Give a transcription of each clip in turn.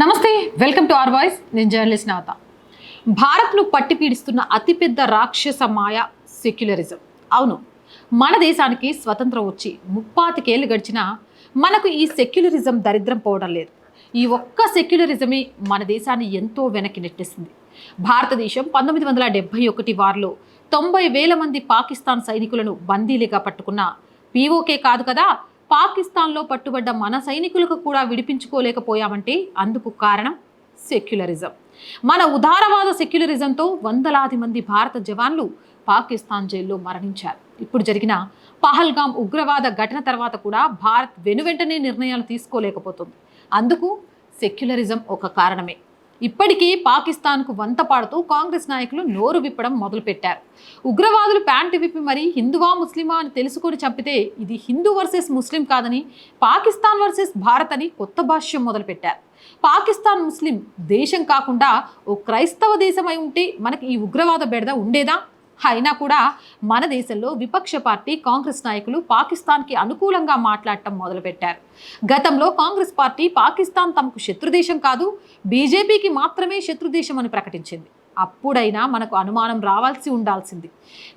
నమస్తే welcome to R voice. నేను journalist Navatha భారత్ను పట్టి పీడిస్తున్న అతిపెద్ద రాక్షస మాయ సెక్యులరిజం. అవును మన దేశానికి స్వతంత్రం వచ్చి ముప్పాతికేళ్ళు గడిచినా మనకు ఈ సెక్యులరిజం దరిద్రం పోవడం లేదు. ఈ ఒక్క సెక్యులరిజమే మన దేశాన్ని ఎంతో వెనక్కి నెట్టేసింది. భారతదేశం పంతొమ్మిది వందల డెబ్బై ఒకటి వారిలో తొంభై వేల మంది పాకిస్తాన్ సైనికులను బందీలుగా పట్టుకున్న పీఓకే కాదు కదా పాకిస్తాన్లో పట్టుబడ్డ మన సైనికులకు కూడా విడిపించుకోలేకపోయామంటే అందుకు కారణం సెక్యులరిజం. మన ఉదారవాద సెక్యులరిజంతో వందలాది మంది భారత జవాన్లు పాకిస్తాన్ జైల్లో మరణించారు. ఇప్పుడు జరిగిన పహల్గాం ఉగ్రవాద ఘటన తర్వాత కూడా భారత్ వెనువెంటనే నిర్ణయాలు తీసుకోలేకపోతుంది. అందుకు సెక్యులరిజం ఒక కారణమే. ఇప్పటికీ పాకిస్తాన్కు వంత పాడుతూ కాంగ్రెస్ నాయకులు నోరు విప్పడం మొదలుపెట్టారు. ఉగ్రవాదులు ప్యాంటు విప్పి మరీ హిందువా ముస్లిమా అని తెలుసుకొని చంపితే ఇది హిందూ వర్సెస్ ముస్లిం కాదని పాకిస్తాన్ వర్సెస్ భారత్ అని కొత్త భాష్యం మొదలుపెట్టారు. పాకిస్తాన్ ముస్లిం దేశం కాకుండా ఓ క్రైస్తవ దేశమై ఉంటే మనకి ఈ ఉగ్రవాద బెడద ఉండేదా? అయినా కూడా మన దేశంలో విపక్ష పార్టీ కాంగ్రెస్ నాయకులు పాకిస్తాన్కి అనుకూలంగా మాట్లాడటం మొదలుపెట్టారు. గతంలో కాంగ్రెస్ పార్టీ పాకిస్తాన్ తమకు శత్రుదేశం కాదు బీజేపీకి మాత్రమే శత్రుదేశం అని ప్రకటించింది. అప్పుడైనా మనకు అనుమానం రావాల్సి ఉండాల్సింది.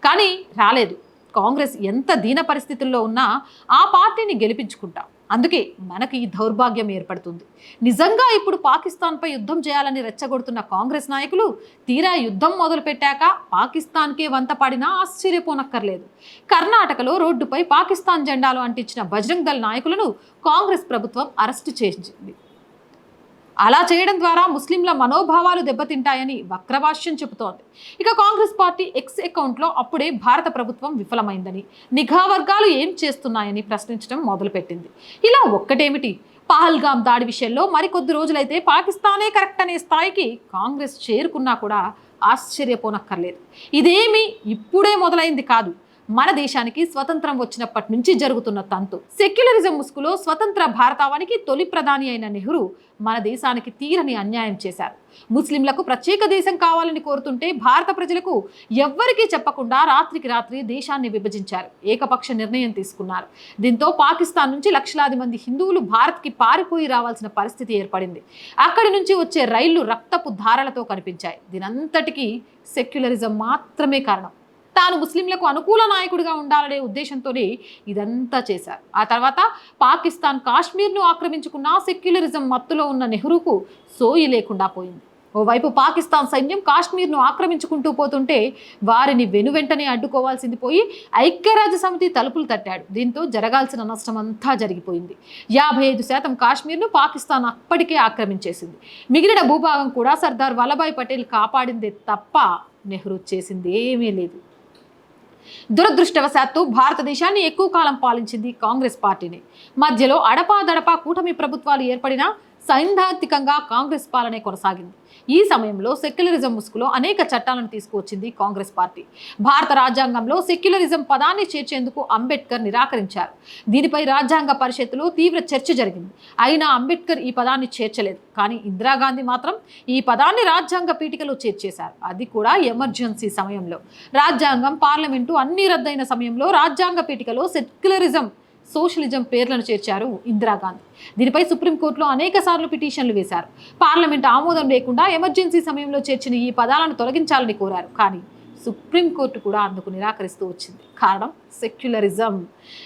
కానీ రాలేదు. కాంగ్రెస్ ఎంత దీన పరిస్థితుల్లో ఉన్నా ఆ పార్టీని గెలిపించుకుంటాం. అందుకే మనకు ఈ దౌర్భాగ్యం ఏర్పడుతుంది. నిజంగా ఇప్పుడు పాకిస్తాన్పై యుద్ధం చేయాలని రెచ్చగొడుతున్న కాంగ్రెస్ నాయకులు తీరా యుద్ధం మొదలుపెట్టాక పాకిస్తాన్కే వంతపడినా ఆశ్చర్యపోనక్కర్లేదు. కర్ణాటకలో రోడ్డుపై పాకిస్తాన్ జెండాలు అంటించిన బజరంగ్ దళ్ నాయకులను కాంగ్రెస్ ప్రభుత్వం అరెస్టు చేసింది. అలా చేయడం ద్వారా ముస్లింల మనోభావాలు దెబ్బతింటాయని వక్రభాష్యం చెబుతోంది. ఇక కాంగ్రెస్ పార్టీ ఎక్స్ అకౌంట్లో అప్పుడే భారత ప్రభుత్వం విఫలమైందని నిఘా వర్గాలు ఏం చేస్తున్నాయని ప్రశ్నించడం మొదలుపెట్టింది. ఇలా ఒక్కటేమిటి? పహల్గాం దాడి విషయంలో మరికొద్ది రోజులైతే పాకిస్తానే కరెక్ట్ అనే స్థాయికి కాంగ్రెస్ చేరుకున్నా కూడా ఆశ్చర్యపోనక్కర్లేదు. ఇదేమి ఇప్పుడే మొదలైంది కాదు. మన దేశానికి స్వతంత్రం వచ్చినప్పటి నుంచి జరుగుతున్న తంతు. సెక్యులరిజం ముసుగులో స్వతంత్ర భారతావానికి తొలి ప్రధాని అయిన నెహ్రూ మన దేశానికి తీరని అన్యాయం చేశారు. ముస్లింలకు ప్రత్యేక దేశం కావాలని కోరుతుంటే భారత ప్రజలకు ఎవ్వరికీ చెప్పకుండా రాత్రికి రాత్రి దేశాన్ని విభజించారు. ఏకపక్ష నిర్ణయం తీసుకున్నారు. దీంతో పాకిస్తాన్ నుంచి లక్షలాది మంది హిందువులు భారత్కి పారిపోయి రావాల్సిన పరిస్థితి ఏర్పడింది. అక్కడి నుంచి వచ్చే రైళ్ళు రక్తపు ధారలతో కనిపించాయి. దీనంతటికీ సెక్యులరిజం మాత్రమే కారణం. తాను ముస్లింలకు అనుకూల నాయకుడిగా ఉండాలనే ఉద్దేశంతోనే ఇదంతా చేశారు. ఆ తర్వాత పాకిస్తాన్ కాశ్మీర్ను ఆక్రమించుకున్న సెక్యులరిజం మత్తులో ఉన్న నెహ్రూకు సోయి లేకుండా పోయింది. ఓవైపు పాకిస్తాన్ సైన్యం కాశ్మీర్ను ఆక్రమించుకుంటూ పోతుంటే వారిని వెనువెంటనే అడ్డుకోవాల్సింది పోయి ఐక్యరాజ్య సమితి తలుపులు తట్టాడు. దీంతో జరగాల్సిన నష్టం అంతా జరిగిపోయింది. యాభై ఐదు శాతం కాశ్మీర్ను పాకిస్తాన్ అప్పటికే ఆక్రమించేసింది. మిగిలిన భూభాగం కూడా సర్దార్ వల్లభాయ్ పటేల్ కాపాడిందే తప్ప నెహ్రూ చేసింది ఏమీ లేదు. దురదృష్టవశాత్తు భారతదేశాన్ని ఎక్కువ కాలం పాలించింది కాంగ్రెస్ పార్టీని. మధ్యలో అడపాదడపా కూటమి ప్రభుత్వాలు ఏర్పడినా సైద్ధాంతికంగా కాంగ్రెస్ పాలనే కొనసాగింది. ఈ సమయంలో సెక్యులరిజం ముసుగులో అనేక చట్టాలను తీసుకువచ్చింది కాంగ్రెస్ పార్టీ. భారత రాజ్యాంగంలో సెక్యులరిజం పదాన్ని చేర్చేందుకు అంబేద్కర్ నిరాకరించారు. దీనిపై రాజ్యాంగ పరిషత్తులో తీవ్ర చర్చ జరిగింది. అయినా అంబేద్కర్ ఈ పదాన్ని చేర్చలేదు. కానీ ఇందిరాగాంధీ మాత్రం ఈ పదాన్ని రాజ్యాంగ పీఠికలో చేర్చేశారు. అది కూడా ఎమర్జెన్సీ సమయంలో. రాజ్యాంగం పార్లమెంటు అన్ని రద్దయిన సమయంలో రాజ్యాంగ పీఠికలో సెక్యులరిజం సోషలిజం పేర్లను చేర్చారు ఇందిరాగాంధీ. దీనిపై సుప్రీంకోర్టులో అనేక సార్లు పిటిషన్లు వేశారు. పార్లమెంట్ ఆమోదం లేకుండా ఎమర్జెన్సీ సమయంలో చేర్చిన ఈ పదాలను తొలగించాలని కోరారు. కానీ సుప్రీంకోర్టు కూడా అందుకు నిరాకరిస్తూ వచ్చింది. కారణం సెక్యులరిజం.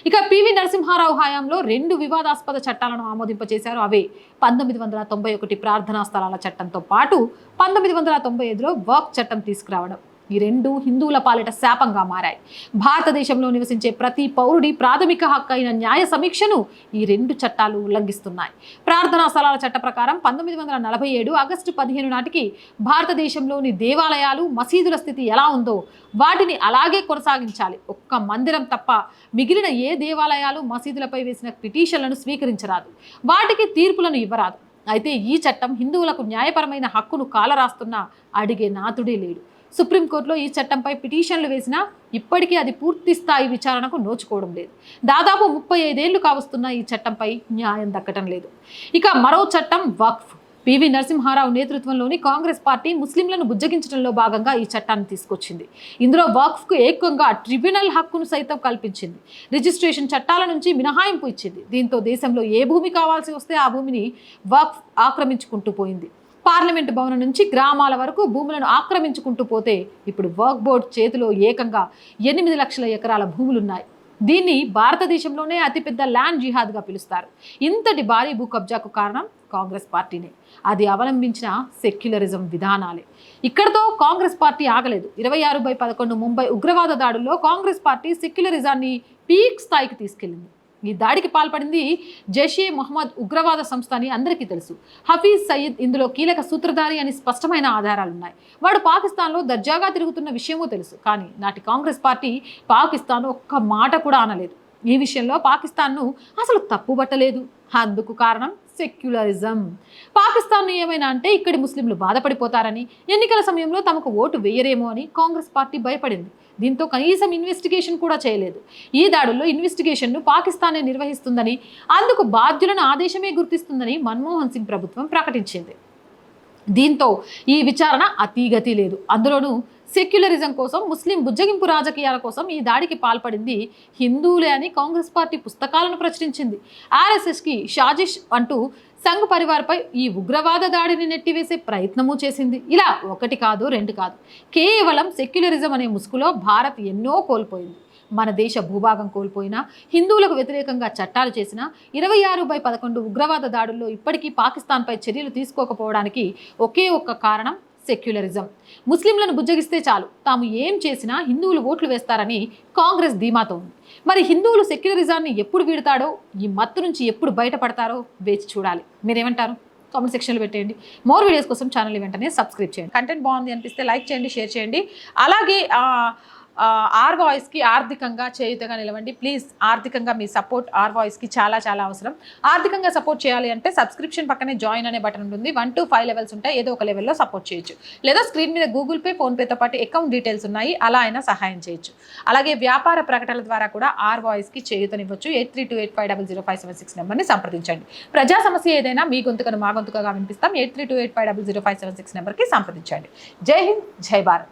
ఇక పివి నరసింహారావు హయాంలో రెండు వివాదాస్పద చట్టాలను ఆమోదింపచేశారు అవే పంతొమ్మిది వందల తొంభై ఒకటి ప్రార్థనా స్థలాల చట్టంతో పాటు పంతొమ్మిది వందల తొంభై ఐదులో వర్క్ చట్టం తీసుకురావడం. ఈ రెండు హిందువుల పాలిట శాపంగా మారాయి. భారతదేశంలో నివసించే ప్రతి పౌరుడి ప్రాథమిక హక్కు అయిన న్యాయ సమీక్షను ఈ రెండు చట్టాలు ఉల్లంఘిస్తున్నాయి. ప్రార్థనా స్థలాల చట్ట ప్రకారం పంతొమ్మిది వందల నలభై ఏడు ఆగస్టు పదిహేను నాటికి భారతదేశంలోని దేవాలయాలు మసీదుల స్థితి ఎలా ఉందో వాటిని అలాగే కొనసాగించాలి. ఒక్క మందిరం తప్ప మిగిలిన ఏ దేవాలయాలు మసీదులపై వేసిన పిటిషన్లను స్వీకరించరాదు. వాటికి తీర్పులను ఇవ్వరాదు. అయితే ఈ చట్టం హిందువులకు న్యాయపరమైన హక్కును కాలరాస్తున్నా అడిగే నాతుడే లేడు. సుప్రీంకోర్టులో ఈ చట్టంపై పిటిషన్లు వేసినా ఇప్పటికీ అది పూర్తి స్థాయి విచారణకు నోచుకోవడం లేదు. దాదాపు ముప్పై ఐదేళ్ళు కావస్తున్న ఈ చట్టంపై న్యాయం దక్కటం లేదు. ఇక మరో చట్టం వక్ఫ్. పివి నరసింహారావు నేతృత్వంలోని కాంగ్రెస్ పార్టీ ముస్లింలను బుజ్జగించడంలో భాగంగా ఈ చట్టాన్ని తీసుకొచ్చింది. ఇందులో వక్ఫ్కు ఏకంగా ట్రిబ్యునల్ హక్కును సైతం కల్పించింది. రిజిస్ట్రేషన్ చట్టాల నుంచి మినహాయింపు ఇచ్చింది. దీంతో దేశంలో ఏ భూమి కావాల్సి వస్తే ఆ భూమిని వక్ఫ్ ఆక్రమించుకుంటూ పోయింది. పార్లమెంటు భవనం నుంచి గ్రామాల వరకు భూములను ఆక్రమించుకుంటూ పోతే ఇప్పుడు వర్క్ బోర్డ్ చేతిలో ఏకంగా ఎనిమిది లక్షల ఎకరాల భూములున్నాయి. దీన్ని భారతదేశంలోనే అతిపెద్ద ల్యాండ్ జిహాద్గా పిలుస్తారు. ఇంతటి భారీ భూ కబ్జాకు కారణం కాంగ్రెస్ పార్టీనే. అది అవలంబించిన సెక్యులరిజం విధానాలే. ఇక్కడతో కాంగ్రెస్ పార్టీ ఆగలేదు. ఇరవై ఆరు బై పదకొండు ముంబై ఉగ్రవాద దాడుల్లో కాంగ్రెస్ పార్టీ సెక్యులరిజాన్ని పీక్ స్థాయికి తీసుకెళ్ళింది ఈ దాడికి పాల్పడింది జైషే మొహమ్మద్ ఉగ్రవాద సంస్థ అని అందరికీ తెలుసు. హఫీజ్ సయీద్ ఇందులో కీలక సూత్రధారి అని స్పష్టమైన ఆధారాలున్నాయి. వాడు పాకిస్తాన్లో దర్జాగా తిరుగుతున్న విషయమూ తెలుసు. కానీ నాటి కాంగ్రెస్ పార్టీ పాకిస్తాన్ ఒక్క మాట కూడా అనలేదు. ఈ విషయంలో పాకిస్తాన్ను అసలు తప్పుబట్టలేదు. అందుకు కారణం సెక్యులరిజం. పాకిస్తాన్ ఏమైనా అంటే ఇక్కడి ముస్లింలు బాధపడిపోతారని ఎన్నికల సమయంలో తమకు ఓటు వేయరేమో అని కాంగ్రెస్ పార్టీ భయపడింది. దీంతో కనీసం ఇన్వెస్టిగేషన్ కూడా చేయలేదు. ఈ దాడుల్లో ఇన్వెస్టిగేషన్ను పాకిస్తానే నిర్వహిస్తుందని అందుకు బాధ్యులను ఆదేశమే గుర్తిస్తుందని మన్మోహన్ సింగ్ ప్రభుత్వం ప్రకటించింది. దీంతో ఈ విచారణ అతీగతి లేదు. అందులోనూ సెక్యులరిజం కోసం ముస్లిం బుజ్జగింపు రాజకీయాల కోసం ఈ దాడికి పాల్పడింది హిందువులే అని కాంగ్రెస్ పార్టీ పుస్తకాలను ప్రచురించింది. ఆర్ఎస్ఎస్కి షాజిష్ అంటూ సంఘ్ పరివార్పై ఈ ఉగ్రవాద దాడిని నెట్టివేసే ప్రయత్నము చేసింది. ఇలా ఒకటి కాదు రెండు కాదు. కేవలం సెక్యులరిజం అనే ముసుగులో భారత్ ఎన్నో కోల్పోయింది. మన దేశ భూభాగం కోల్పోయినా హిందువులకు వ్యతిరేకంగా చట్టాలు చేసినా ఇరవై ఆరు బై పదకొండు ఉగ్రవాద దాడుల్లో ఇప్పటికీ పాకిస్తాన్పై చర్యలు తీసుకోకపోవడానికి ఒకే ఒక్క కారణం సెక్యులరిజం. ముస్లింలను బుజ్జగిస్తే చాలు. తాము ఏం చేసినా హిందువులు ఓట్లు వేస్తారని కాంగ్రెస్ ధీమాతో ఉంది. మరి హిందువులు సెక్యులరిజాన్ని ఎప్పుడు వీడతాడో ఈ మత్తు నుంచి ఎప్పుడు బయటపడతారో వేచి చూడాలి. మీరేమంటారు? కామెంట్ సెక్షన్లో పెట్టేయండి. మోర్ వీడియోస్ కోసం ఛానల్ వెంటనే సబ్స్క్రైబ్ చేయండి. కంటెంట్ బాగుంది అనిపిస్తే లైక్ చేయండి షేర్ చేయండి. అలాగే ఆర్ వాయిస్కి ఆర్థికంగా చేయుతగా నిలవండి. ప్లీజ్ ఆర్థికంగా మీ సపోర్ట్ ఆర్ వాయిస్కి చాలా చాలా అవసరం. ఆర్థికంగా సపోర్ట్ చేయాలి అంటే సబ్స్క్రిప్షన్ పక్కనే జాయిన్ అనే బటన్ ఉంటుంది. వన్ టు ఫైవ్ లెవెల్స్ ఉంటాయి. ఏదో ఒక లెవెల్లో సపోర్ట్ చేయొచ్చు. లేదా స్క్రీన్ మీద గూగుల్ పే ఫోన్పేతో పాటు అకౌంట్ డీటెయిల్స్ ఉన్నాయి. అలా అయినా సహాయం చేయొచ్చు. అలాగే వ్యాపార ప్రకటనల ద్వారా కూడా ఆర్ వాయిస్కి చేయుతనివ్వచ్చు. Eight three two eight five double zero five seven six నెంబర్ని సంప్రదించండి. ప్రజా సమస్య ఏదైనా మీ గొంతుకను మా గొంతుకగా వినిపిస్తాం. Eight three two eight five double zero five seven six నెంబర్కి సంప్రదించండి. జై హింద్ జై భారత్.